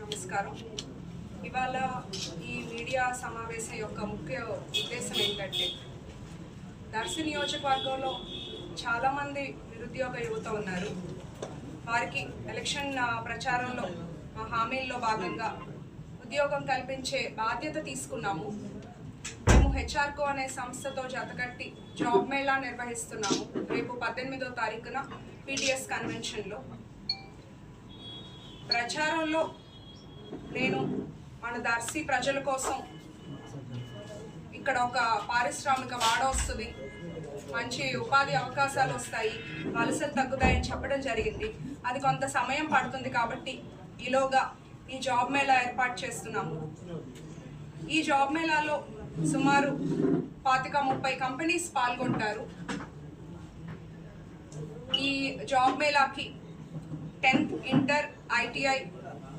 నమస్కారం. ఇవాళ ఈ మీడియా సమావేశం యొక్క ముఖ్య ఉద్దేశం ఏంటంటే దర్శి నియోజకవర్గంలో చాలామంది నిరుద్యోగ యువత ఉన్నారు. వారికి ఎలక్షన్ ప్రచారంలో మా హామీల్లో భాగంగా ఉద్యోగం కల్పించే బాధ్యత తీసుకున్నాము. మేము హెచ్ఆర్కో అనే సంస్థతో జతకట్టి జాబ్ మేళా నిర్వహిస్తున్నాము. రేపు పద్దెనిమిదో తారీఖున పీటీఎస్ కన్వెన్షన్లో. ప్రచారంలో నేను మన దర్శి ప్రజల కోసం ఇక్కడ ఒక పారిశ్రామిక వాడ వస్తుంది. మంచి ఉపాధి అవకాశాలు వస్తాయి. వలసలు తగ్గుతాయని చెప్పడం జరిగింది. అది కొంత సమయం పడుతుంది కాబట్టి ఈలోగా ఈ జాబ్ మేళా ఏర్పాటు చేస్తున్నాము. ఈ జాబ్ మేళాలో సుమారు పాతిక ముప్పై కంపెనీస్ పాల్గొంటారు. ఈ job మేళాకి tenth inter ITI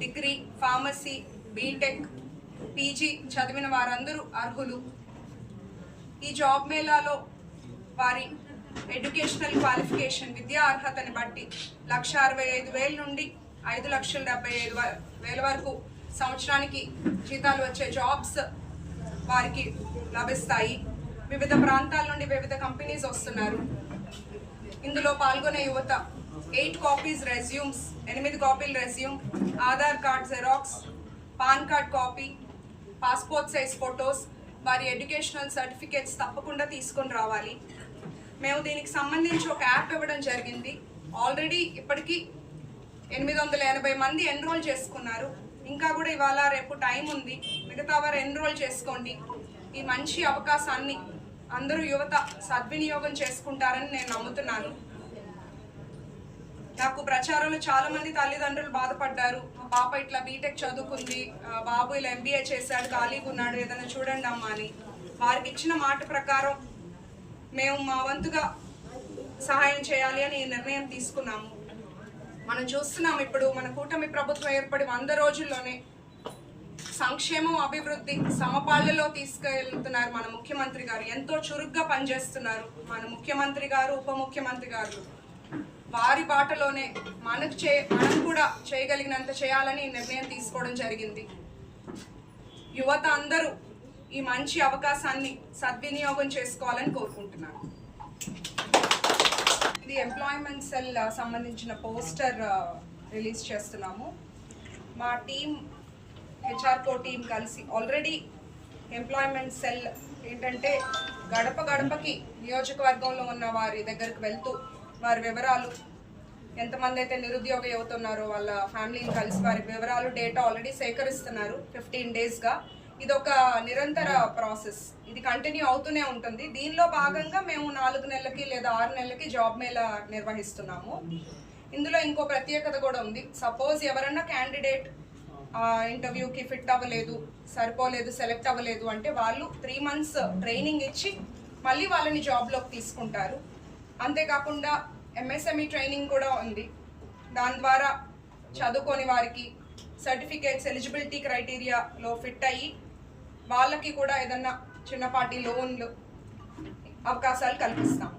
degree pharmacy BTech PG చదివిన వారందరూ అర్హులు. ఈ జాబ్ మేళాలో వారి ఎడ్యుకేషనల్ క్వాలిఫికేషన్ విద్యా అర్హతని బట్టి లక్ష అరవై ఐదు వేల నుండి ఐదు లక్షల డెబ్బై ఐదు వేల వరకు సంవత్సరానికి జీతాలు వచ్చే జాబ్స్ వారికి లభిస్తాయి. వివిధ ప్రాంతాల నుండి వివిధ కంపెనీస్ వస్తున్నారు. ఇందులో పాల్గొనే యువత ఎయిట్ కాపీస్ రెజ్యూమ్స్ ఎనిమిది కాపీలు resume Aadhaar card xerox PAN card copy passport size photos వారి ఎడ్యుకేషనల్ సర్టిఫికేట్స్ తప్పకుండా తీసుకొని రావాలి. మేము దీనికి సంబంధించి ఒక యాప్ ఇవ్వడం జరిగింది. ఆల్రెడీ ఇప్పటికీ ఎనిమిది వందల ఎనభై మంది ఎన్రోల్ చేసుకున్నారు. ఇంకా కూడా ఇవాళ రేపు టైం ఉంది. మిగతా వారు ఎన్రోల్ చేసుకోండి. ఈ మంచి అవకాశాన్ని అందరూ యువత సద్వినియోగం చేసుకుంటారని నేను నమ్ముతున్నాను. నాకు ప్రచారంలో చాలా మంది తల్లిదండ్రులు బాధపడ్డారు. మా పాప ఇట్లా బీటెక్ చదువుకుంది. బాబు ఇలా ఎంబీఏ చేశాడు ఖాళీగా ఉన్నాడు ఏదైనా చూడండి అమ్మా అని. వారికి ఇచ్చిన మాట ప్రకారం మేము మా వంతుగా సహాయం చేయాలి అని ఈ నిర్ణయం తీసుకున్నాము. మనం చూస్తున్నాం ఇప్పుడు మన కూటమి ప్రభుత్వం ఏర్పడి వంద రోజుల్లోనే సంక్షేమం అభివృద్ధి సమపాళ్ళలో తీసుకెళ్తున్నారు మన ముఖ్యమంత్రి గారు. ఎంతో చురుగ్గా పనిచేస్తున్నారు మన ముఖ్యమంత్రి గారు ఉప ముఖ్యమంత్రి గారు. వారి బాటలోనే మనకు చే మనం కూడా చేయగలిగినంత చేయాలని నిర్ణయం తీసుకోవడం జరిగింది. యువత అందరూ ఈ మంచి అవకాశాన్ని సద్వినియోగం చేసుకోవాలని కోరుకుంటున్నాను ఇది ఎంప్లాయ్మెంట్ సెల్ సంబంధించిన పోస్టర్ రిలీజ్ చేస్తున్నాము. మా టీం హెచ్ఆర్కో టీం కలిసి ఆల్రెడీ ఎంప్లాయ్మెంట్ సెల్ ఏంటంటే గడప గడపకి నియోజకవర్గంలో ఉన్న వారి దగ్గరికి వెళ్తూ వారి వివరాలు ఎంతమంది అయితే నిరుద్యోగ యువత ఉన్నారో వాళ్ళ ఫ్యామిలీని కలిసి వారి వివరాలు డేటా ఆల్రెడీ సేకరిస్తున్నారు ఫిఫ్టీన్ డేస్గా ఇది ఒక నిరంతర ప్రాసెస్. ఇది కంటిన్యూ అవుతూనే ఉంటుంది. దీనిలో భాగంగా మేము నాలుగు నెలలకి లేదా ఆరు నెలలకి జాబ్ మేళ నిర్వహిస్తున్నాము. ఇందులో ఇంకో ప్రత్యేకత కూడా ఉంది. సపోజ్ ఎవరన్నా క్యాండిడేట్ ఇంటర్వ్యూకి ఫిట్ అవ్వలేదు సరిపోలేదు సెలెక్ట్ అవ్వలేదు అంటే వాళ్ళు త్రీ మంత్స్ ట్రైనింగ్ ఇచ్చి మళ్ళీ వాళ్ళని జాబ్లోకి తీసుకుంటారు. అంతేకాకుండా ఎంఎస్ఎంఈ ట్రైనింగ్ కూడా ఉంది. దాని ద్వారా చదువుకొని వారికి సర్టిఫికేట్స్ ఎలిజిబిలిటీ క్రైటీరియాలో ఫిట్ అయ్యి వాళ్ళకి కూడా ఏదన్నా చిన్నపాటి లోన్లు అవకాశాలు కల్పిస్తాం.